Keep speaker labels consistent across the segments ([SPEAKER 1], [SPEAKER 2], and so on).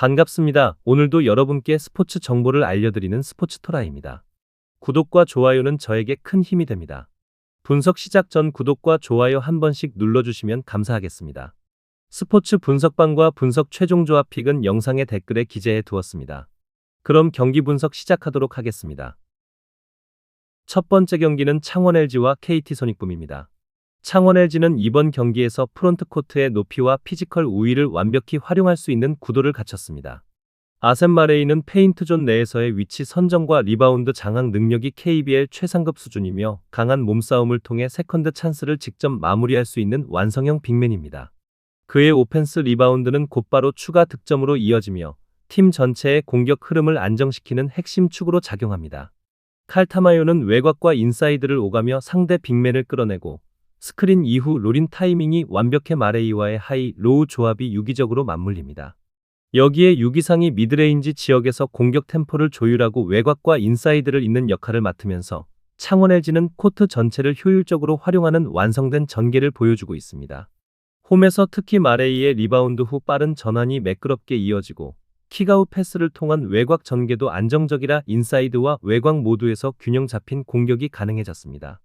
[SPEAKER 1] 반갑습니다. 오늘도 여러분께 스포츠 정보를 알려드리는 스포츠토라입니다. 구독과 좋아요는 저에게 큰 힘이 됩니다. 분석 시작 전 구독과 좋아요 한 번씩 눌러주시면 감사하겠습니다. 스포츠 분석방과 분석 최종 조합 픽은 영상의 댓글에 기재해 두었습니다. 그럼 경기 분석 시작하도록 하겠습니다. 첫 번째 경기는 창원 LG와 KT 손익붐입니다. 창원 LG는 이번 경기에서 프론트 코트의 높이와 피지컬 우위를 완벽히 활용할 수 있는 구도를 갖췄습니다. 아셈 마레이는 페인트 존 내에서의 위치 선정과 리바운드 장악 능력이 KBL 최상급 수준이며 강한 몸싸움을 통해 세컨드 찬스를 직접 마무리할 수 있는 완성형 빅맨입니다. 그의 오펜스 리바운드는 곧바로 추가 득점으로 이어지며 팀 전체의 공격 흐름을 안정시키는 핵심 축으로 작용합니다. 칼타마요는 외곽과 인사이드를 오가며 상대 빅맨을 끌어내고 스크린 이후 롤인 타이밍이 완벽해 마레이와의 하이 로우 조합이 유기적으로 맞물립니다. 여기에 유기상이 미드레인지 지역에서 공격 템포를 조율하고 외곽과 인사이드를 잇는 역할을 맡으면서 창원 LG는 코트 전체를 효율적으로 활용하는 완성된 전개를 보여주고 있습니다. 홈에서 특히 마레이의 리바운드 후 빠른 전환이 매끄럽게 이어지고 킥아웃 패스를 통한 외곽 전개도 안정적이라 인사이드와 외곽 모두에서 균형 잡힌 공격이 가능해졌습니다.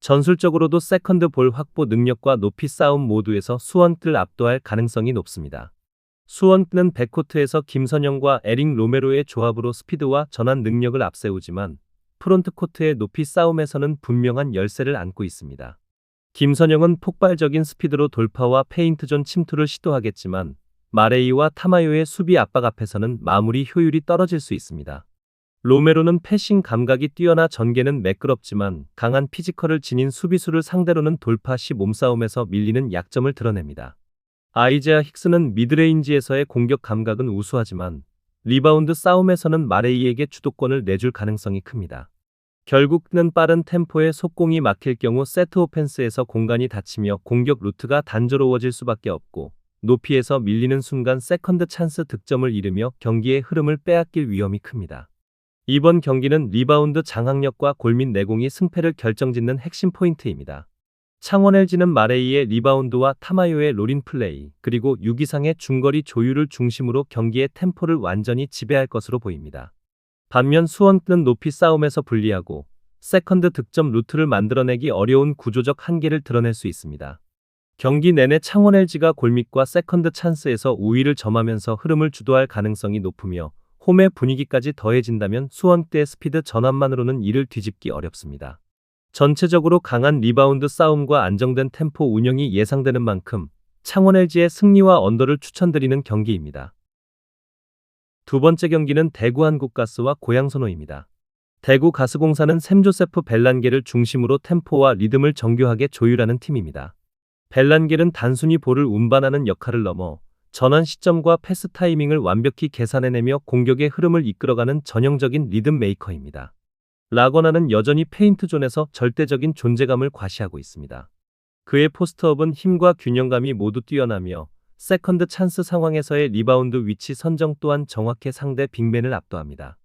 [SPEAKER 1] 전술적으로도 세컨드 볼 확보 능력과 높이 싸움 모두에서 수원뜰 압도할 가능성이 높습니다. 수원뜰은 백코트에서 김선영과 에릭 로메로의 조합으로 스피드와 전환 능력을 앞세우지만 프론트 코트의 높이 싸움에서는 분명한 열세를 안고 있습니다. 김선영은 폭발적인 스피드로 돌파와 페인트존 침투를 시도하겠지만 마레이와 타마요의 수비 압박 앞에서는 마무리 효율이 떨어질 수 있습니다. 로메로는 패싱 감각이 뛰어나 전개는 매끄럽지만 강한 피지컬을 지닌 수비수를 상대로는 돌파 시 몸싸움에서 밀리는 약점을 드러냅니다. 아이제아 힉스는 미드레인지에서의 공격 감각은 우수하지만 리바운드 싸움에서는 마레이에게 주도권을 내줄 가능성이 큽니다. 결국 그는 빠른 템포의 속공이 막힐 경우 세트 오펜스에서 공간이 닫히며 공격 루트가 단조로워질 수밖에 없고 높이에서 밀리는 순간 세컨드 찬스 득점을 잃으며 경기의 흐름을 빼앗길 위험이 큽니다. 이번 경기는 리바운드 장악력과 골밑 내공이 승패를 결정짓는 핵심 포인트입니다. 창원 LG는 마레이의 리바운드와 타마요의 롤인 플레이, 그리고 유기상의 중거리 조율을 중심으로 경기의 템포를 완전히 지배할 것으로 보입니다. 반면 수원은 높이 싸움에서 불리하고 세컨드 득점 루트를 만들어내기 어려운 구조적 한계를 드러낼 수 있습니다. 경기 내내 창원 LG가 골밑과 세컨드 찬스에서 우위를 점하면서 흐름을 주도할 가능성이 높으며 홈의 분위기까지 더해진다면 수원대의 스피드 전환만으로는 이를 뒤집기 어렵습니다. 전체적으로 강한 리바운드 싸움과 안정된 템포 운영이 예상되는 만큼 창원 LG의 승리와 언더를 추천드리는 경기입니다. 두 번째 경기는 대구 한국가스와 고양선호입니다. 대구 가스공사는 샘조세프 벨란게를 중심으로 템포와 리듬을 정교하게 조율하는 팀입니다. 벨란겔은 단순히 볼을 운반하는 역할을 넘어 전환 시점과 패스 타이밍을 완벽히 계산해내며 공격의 흐름을 이끌어가는 전형적인 리듬 메이커입니다. 라거나는 여전히 페인트 존에서 절대적인 존재감을 과시하고 있습니다. 그의 포스트업은 힘과 균형감이 모두 뛰어나며 세컨드 찬스 상황에서의 리바운드 위치 선정 또한 정확해 상대 빅맨을 압도합니다.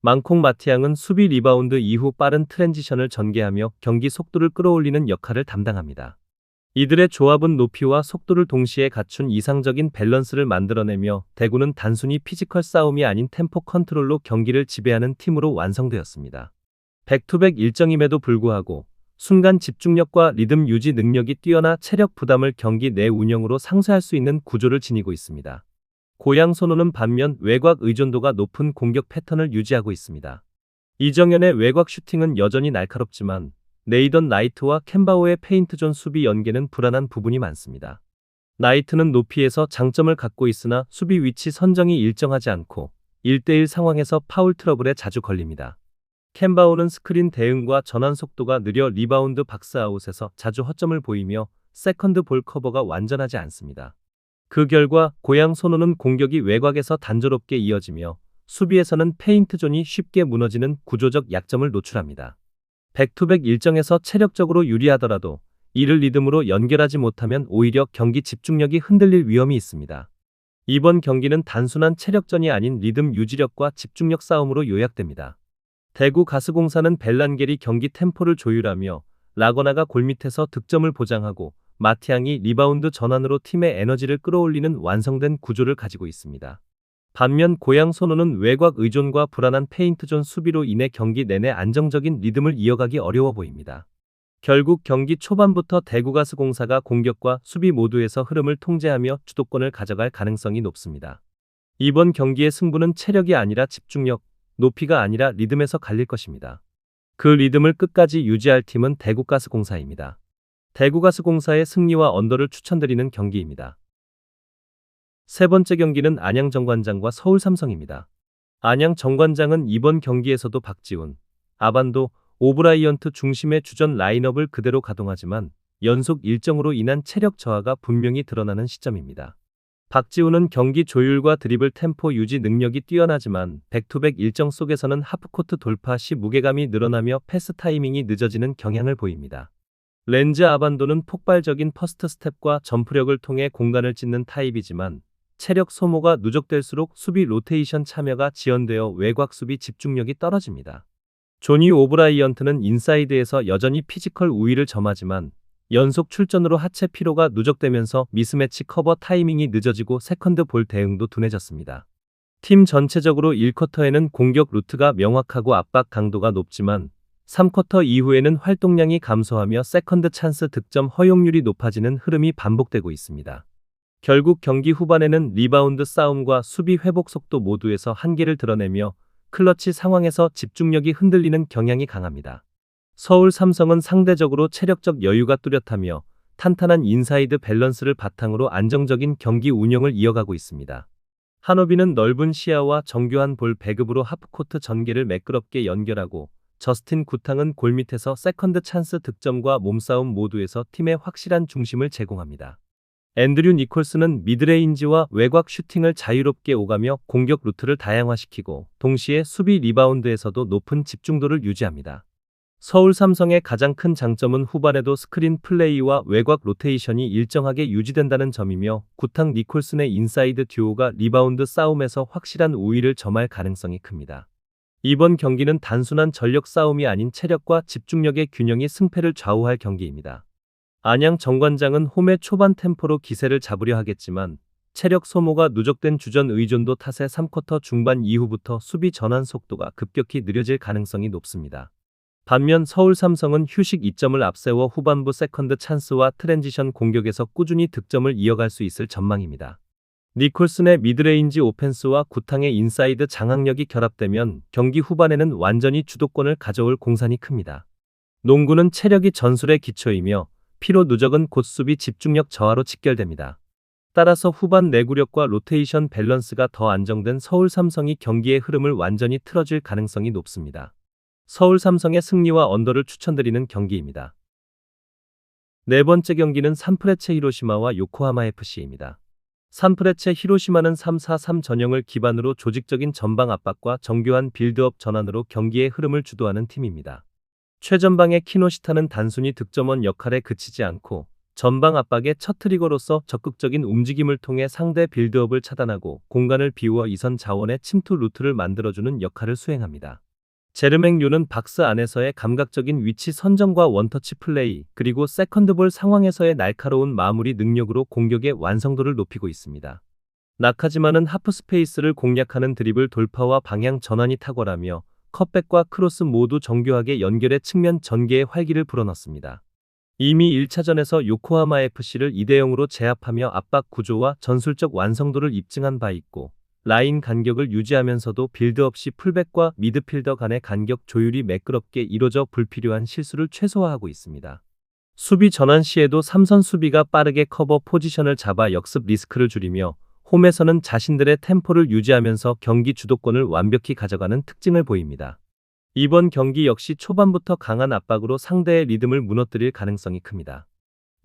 [SPEAKER 1] 망콩 마티앙은 수비 리바운드 이후 빠른 트랜지션을 전개하며 경기 속도를 끌어올리는 역할을 담당합니다. 이들의 조합은 높이와 속도를 동시에 갖춘 이상적인 밸런스를 만들어내며 대구는 단순히 피지컬 싸움이 아닌 템포 컨트롤로 경기를 지배하는 팀으로 완성되었습니다. 백투백 일정임에도 불구하고 순간 집중력과 리듬 유지 능력이 뛰어나 체력 부담을 경기 내 운영으로 상쇄할 수 있는 구조를 지니고 있습니다. 고양 선호는 반면 외곽 의존도가 높은 공격 패턴을 유지하고 있습니다. 이정현의 외곽 슈팅은 여전히 날카롭지만 네이던 나이트와 캔바오의 페인트존 수비 연계는 불안한 부분이 많습니다. 나이트는 높이에서 장점을 갖고 있으나 수비 위치 선정이 일정하지 않고 1대1 상황에서 파울 트러블에 자주 걸립니다. 캔바오는 스크린 대응과 전환 속도가 느려 리바운드 박스아웃에서 자주 허점을 보이며 세컨드 볼 커버가 완전하지 않습니다. 그 결과 고양 손호는 공격이 외곽에서 단조롭게 이어지며 수비에서는 페인트 존이 쉽게 무너지는 구조적 약점을 노출합니다. 백투백 일정에서 체력적으로 유리하더라도 이를 리듬으로 연결하지 못하면 오히려 경기 집중력이 흔들릴 위험이 있습니다. 이번 경기는 단순한 체력전이 아닌 리듬 유지력과 집중력 싸움으로 요약됩니다. 대구 가스공사는 벨란겔이 경기 템포를 조율하며 라거나가 골밑에서 득점을 보장하고 마티앙이 리바운드 전환으로 팀의 에너지를 끌어올리는 완성된 구조를 가지고 있습니다. 반면 고양 소노는 외곽 의존과 불안한 페인트존 수비로 인해 경기 내내 안정적인 리듬을 이어가기 어려워 보입니다. 결국 경기 초반부터 대구가스공사가 공격과 수비 모두에서 흐름을 통제하며 주도권을 가져갈 가능성이 높습니다. 이번 경기의 승부는 체력이 아니라 집중력, 높이가 아니라 리듬에서 갈릴 것입니다. 그 리듬을 끝까지 유지할 팀은 대구가스공사입니다. 대구가스공사의 승리와 언더를 추천드리는 경기입니다. 세 번째 경기는 안양 정관장과 서울 삼성입니다. 안양 정관장은 이번 경기에서도 박지훈, 아반도, 오브라이언트 중심의 주전 라인업을 그대로 가동하지만 연속 일정으로 인한 체력 저하가 분명히 드러나는 시점입니다. 박지훈은 경기 조율과 드리블 템포 유지 능력이 뛰어나지만 백투백 일정 속에서는 하프코트 돌파 시 무게감이 늘어나며 패스 타이밍이 늦어지는 경향을 보입니다. 렌즈 아반도는 폭발적인 퍼스트 스텝과 점프력을 통해 공간을 찢는 타입이지만 체력 소모가 누적될수록 수비 로테이션 참여가 지연되어 외곽 수비 집중력이 떨어집니다. 조니 오브라이언트는 인사이드에서 여전히 피지컬 우위를 점하지만 연속 출전으로 하체 피로가 누적되면서 미스매치 커버 타이밍이 늦어지고 세컨드 볼 대응도 둔해졌습니다. 팀 전체적으로 1쿼터에는 공격 루트가 명확하고 압박 강도가 높지만 3쿼터 이후에는 활동량이 감소하며 세컨드 찬스 득점 허용률이 높아지는 흐름이 반복되고 있습니다. 결국 경기 후반에는 리바운드 싸움과 수비 회복 속도 모두에서 한계를 드러내며 클러치 상황에서 집중력이 흔들리는 경향이 강합니다. 서울 삼성은 상대적으로 체력적 여유가 뚜렷하며 탄탄한 인사이드 밸런스를 바탕으로 안정적인 경기 운영을 이어가고 있습니다. 한호비는 넓은 시야와 정교한 볼 배급으로 하프코트 전개를 매끄럽게 연결하고 저스틴 구탕은 골밑에서 세컨드 찬스 득점과 몸싸움 모두에서 팀의 확실한 중심을 제공합니다. 앤드류 니콜스는 미드레인지와 외곽 슈팅을 자유롭게 오가며 공격 루트를 다양화시키고 동시에 수비 리바운드에서도 높은 집중도를 유지합니다. 서울 삼성의 가장 큰 장점은 후반에도 스크린 플레이와 외곽 로테이션이 일정하게 유지된다는 점이며 구탕 니콜슨의 인사이드 듀오가 리바운드 싸움에서 확실한 우위를 점할 가능성이 큽니다. 이번 경기는 단순한 전력 싸움이 아닌 체력과 집중력의 균형이 승패를 좌우할 경기입니다. 안양 정관장은 홈의 초반 템포로 기세를 잡으려 하겠지만 체력 소모가 누적된 주전 의존도 탓에 3쿼터 중반 이후부터 수비 전환 속도가 급격히 느려질 가능성이 높습니다. 반면 서울 삼성은 휴식 이점을 앞세워 후반부 세컨드 찬스와 트랜지션 공격에서 꾸준히 득점을 이어갈 수 있을 전망입니다. 니콜슨의 미드레인지 오펜스와 구탕의 인사이드 장악력이 결합되면 경기 후반에는 완전히 주도권을 가져올 공산이 큽니다. 농구는 체력이 전술의 기초이며 피로 누적은 곧 수비 집중력 저하로 직결됩니다. 따라서 후반 내구력과 로테이션 밸런스가 더 안정된 서울 삼성이 경기의 흐름을 완전히 틀어줄 가능성이 높습니다. 서울 삼성의 승리와 언더를 추천드리는 경기입니다. 네 번째 경기는 산프레체 히로시마와 요코하마 FC입니다. 산프레체 히로시마는 3-4-3 전형을 기반으로 조직적인 전방 압박과 정교한 빌드업 전환으로 경기의 흐름을 주도하는 팀입니다. 최전방의 키노시타는 단순히 득점원 역할에 그치지 않고 전방 압박의 첫 트리거로서 적극적인 움직임을 통해 상대 빌드업을 차단하고 공간을 비워 이선 자원의 침투 루트를 만들어주는 역할을 수행합니다. 제르맹 류는 박스 안에서의 감각적인 위치 선정과 원터치 플레이, 그리고 세컨드볼 상황에서의 날카로운 마무리 능력으로 공격의 완성도를 높이고 있습니다. 나카지마는 하프 스페이스를 공략하는 드리블 돌파와 방향 전환이 탁월하며 컷백과 크로스 모두 정교하게 연결해 측면 전개에 활기를 불어넣습니다. 이미 1차전에서 요코하마 FC를 2대0으로 제압하며 압박 구조와 전술적 완성도를 입증한 바 있고 라인 간격을 유지하면서도 빌드 없이 풀백과 미드필더 간의 간격 조율이 매끄럽게 이뤄져 불필요한 실수를 최소화하고 있습니다. 수비 전환 시에도 삼선 수비가 빠르게 커버 포지션을 잡아 역습 리스크를 줄이며 홈에서는 자신들의 템포를 유지하면서 경기 주도권을 완벽히 가져가는 특징을 보입니다. 이번 경기 역시 초반부터 강한 압박으로 상대의 리듬을 무너뜨릴 가능성이 큽니다.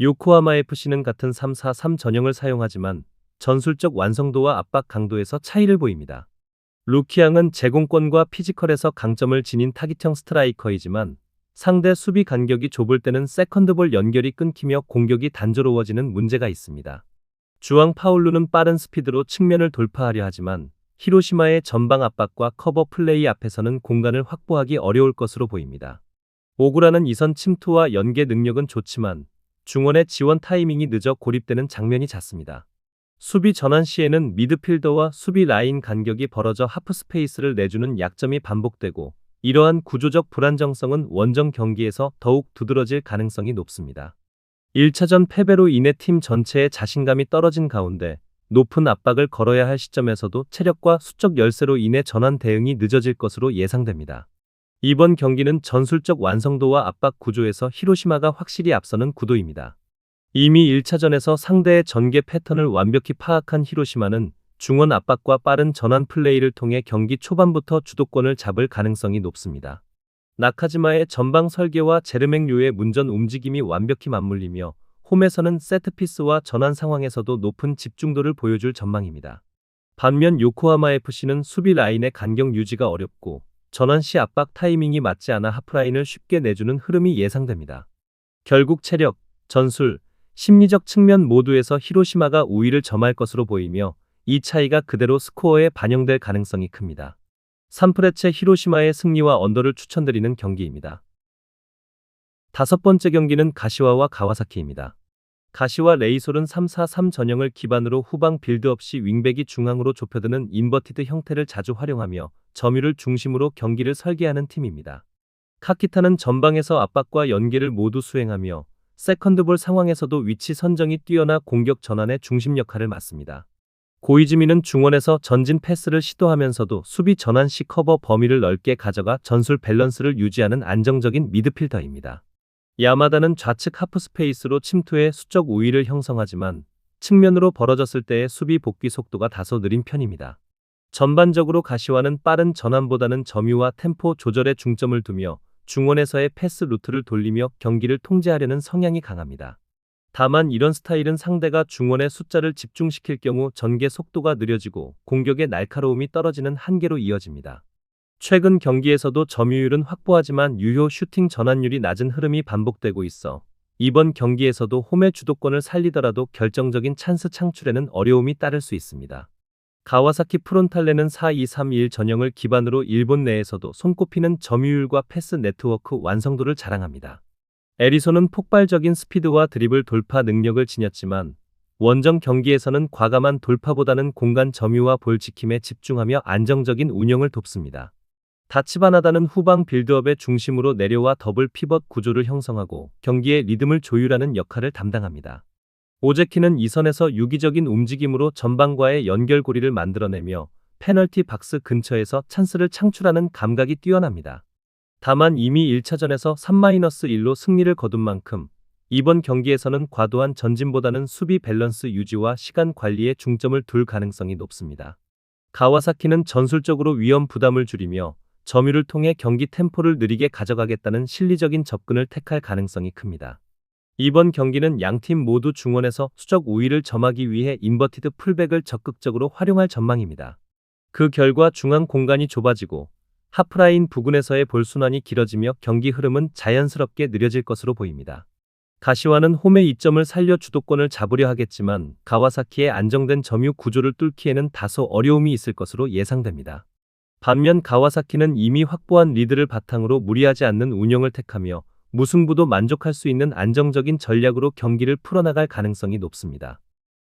[SPEAKER 1] 요코하마 FC는 같은 3-4-3 전형을 사용하지만 전술적 완성도와 압박 강도에서 차이를 보입니다. 루키앙은 제공권과 피지컬에서 강점을 지닌 타깃형 스트라이커이지만 상대 수비 간격이 좁을 때는 세컨드볼 연결이 끊기며 공격이 단조로워지는 문제가 있습니다. 주앙 파울루는 빠른 스피드로 측면을 돌파하려 하지만 히로시마의 전방 압박과 커버 플레이 앞에서는 공간을 확보하기 어려울 것으로 보입니다. 오구라는 이선 침투와 연계 능력은 좋지만 중원의 지원 타이밍이 늦어 고립되는 장면이 잦습니다. 수비 전환 시에는 미드필더와 수비 라인 간격이 벌어져 하프 스페이스를 내주는 약점이 반복되고 이러한 구조적 불안정성은 원정 경기에서 더욱 두드러질 가능성이 높습니다. 1차전 패배로 인해 팀 전체의 자신감이 떨어진 가운데 높은 압박을 걸어야 할 시점에서도 체력과 수적 열세로 인해 전환 대응이 늦어질 것으로 예상됩니다. 이번 경기는 전술적 완성도와 압박 구조에서 히로시마가 확실히 앞서는 구도입니다. 이미 1차전에서 상대의 전개 패턴을 완벽히 파악한 히로시마는 중원 압박과 빠른 전환 플레이를 통해 경기 초반부터 주도권을 잡을 가능성이 높습니다. 나카지마의 전방 설계와 제르맹류의 문전 움직임이 완벽히 맞물리며 홈에서는 세트피스와 전환 상황에서도 높은 집중도를 보여줄 전망입니다. 반면 요코하마 FC는 수비 라인의 간격 유지가 어렵고 전환 시 압박 타이밍이 맞지 않아 하프라인을 쉽게 내주는 흐름이 예상됩니다. 결국 체력, 전술, 심리적 측면 모두에서 히로시마가 우위를 점할 것으로 보이며 이 차이가 그대로 스코어에 반영될 가능성이 큽니다. 3프레체 히로시마의 승리와 언더를 추천드리는 경기입니다. 다섯 번째 경기는 가시와와 가와사키입니다. 가시와 레이솔은 3-4-3 전형을 기반으로 후방 빌드업 시 윙백이 중앙으로 좁혀드는 인버티드 형태를 자주 활용하며 점유를 중심으로 경기를 설계하는 팀입니다. 카키타는 전방에서 압박과 연계를 모두 수행하며 세컨드볼 상황에서도 위치 선정이 뛰어나 공격 전환의 중심 역할을 맡습니다. 고이즈미는 중원에서 전진 패스를 시도하면서도 수비 전환 시 커버 범위를 넓게 가져가 전술 밸런스를 유지하는 안정적인 미드필더입니다. 야마다는 좌측 하프 스페이스로 침투해 수적 우위를 형성하지만 측면으로 벌어졌을 때의 수비 복귀 속도가 다소 느린 편입니다. 전반적으로 가시와는 빠른 전환보다는 점유와 템포 조절에 중점을 두며 중원에서의 패스 루트를 돌리며 경기를 통제하려는 성향이 강합니다. 다만 이런 스타일은 상대가 중원의 숫자를 집중시킬 경우 전개 속도가 느려지고 공격의 날카로움이 떨어지는 한계로 이어집니다. 최근 경기에서도 점유율은 확보하지만 유효 슈팅 전환율이 낮은 흐름이 반복되고 있어 이번 경기에서도 홈의 주도권을 살리더라도 결정적인 찬스 창출에는 어려움이 따를 수 있습니다. 가와사키 프론탈레는 4-2-3-1 전형을 기반으로 일본 내에서도 손꼽히는 점유율과 패스 네트워크 완성도를 자랑합니다. 에리소는 폭발적인 스피드와 드리블 돌파 능력을 지녔지만 원정 경기에서는 과감한 돌파보다는 공간 점유와 볼 지킴에 집중하며 안정적인 운영을 돕습니다. 다치바나다는 후방 빌드업의 중심으로 내려와 더블 피벗 구조를 형성하고 경기의 리듬을 조율하는 역할을 담당합니다. 오제키는 이선에서 유기적인 움직임으로 전방과의 연결고리를 만들어내며 페널티 박스 근처에서 찬스를 창출하는 감각이 뛰어납니다. 다만 이미 1차전에서 3-1로 승리를 거둔 만큼 이번 경기에서는 과도한 전진보다는 수비 밸런스 유지와 시간 관리에 중점을 둘 가능성이 높습니다. 가와사키는 전술적으로 위험 부담을 줄이며 점유를 통해 경기 템포를 느리게 가져가겠다는 실리적인 접근을 택할 가능성이 큽니다. 이번 경기는 양팀 모두 중원에서 수적 우위를 점하기 위해 인버티드 풀백을 적극적으로 활용할 전망입니다. 그 결과 중앙 공간이 좁아지고 하프라인 부근에서의 볼순환이 길어지며 경기 흐름은 자연스럽게 느려질 것으로 보입니다. 가시와는 홈의 이점을 살려 주도권을 잡으려 하겠지만 가와사키의 안정된 점유 구조를 뚫기에는 다소 어려움이 있을 것으로 예상됩니다. 반면 가와사키는 이미 확보한 리드를 바탕으로 무리하지 않는 운영을 택하며 무승부도 만족할 수 있는 안정적인 전략으로 경기를 풀어나갈 가능성이 높습니다.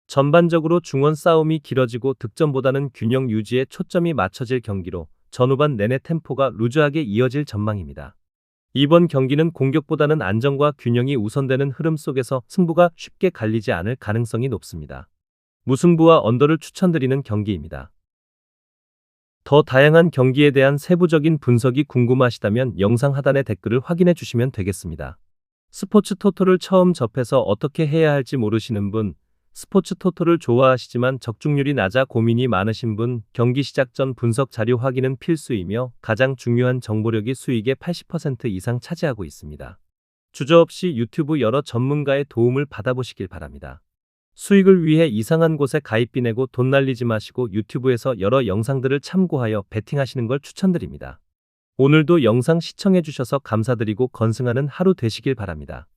[SPEAKER 1] 전반적으로 중원 싸움이 길어지고 득점보다는 균형 유지에 초점이 맞춰질 경기로 전후반 내내 템포가 루즈하게 이어질 전망입니다. 이번 경기는 공격보다는 안정과 균형이 우선되는 흐름 속에서 승부가 쉽게 갈리지 않을 가능성이 높습니다. 무승부와 언더를 추천드리는 경기입니다. 더 다양한 경기에 대한 세부적인 분석이 궁금하시다면 영상 하단의 댓글을 확인해 주시면 되겠습니다. 스포츠 토토를 처음 접해서 어떻게 해야 할지 모르시는 분, 스포츠 토토를 좋아하시지만 적중률이 낮아 고민이 많으신 분, 경기 시작 전 분석 자료 확인은 필수이며 가장 중요한 정보력이 수익의 80% 이상 차지하고 있습니다. 주저 없이 유튜브 여러 전문가의 도움을 받아보시길 바랍니다. 수익을 위해 이상한 곳에 가입비 내고 돈 날리지 마시고 유튜브에서 여러 영상들을 참고하여 베팅하시는 걸 추천드립니다. 오늘도 영상 시청해주셔서 감사드리고 건승하는 하루 되시길 바랍니다.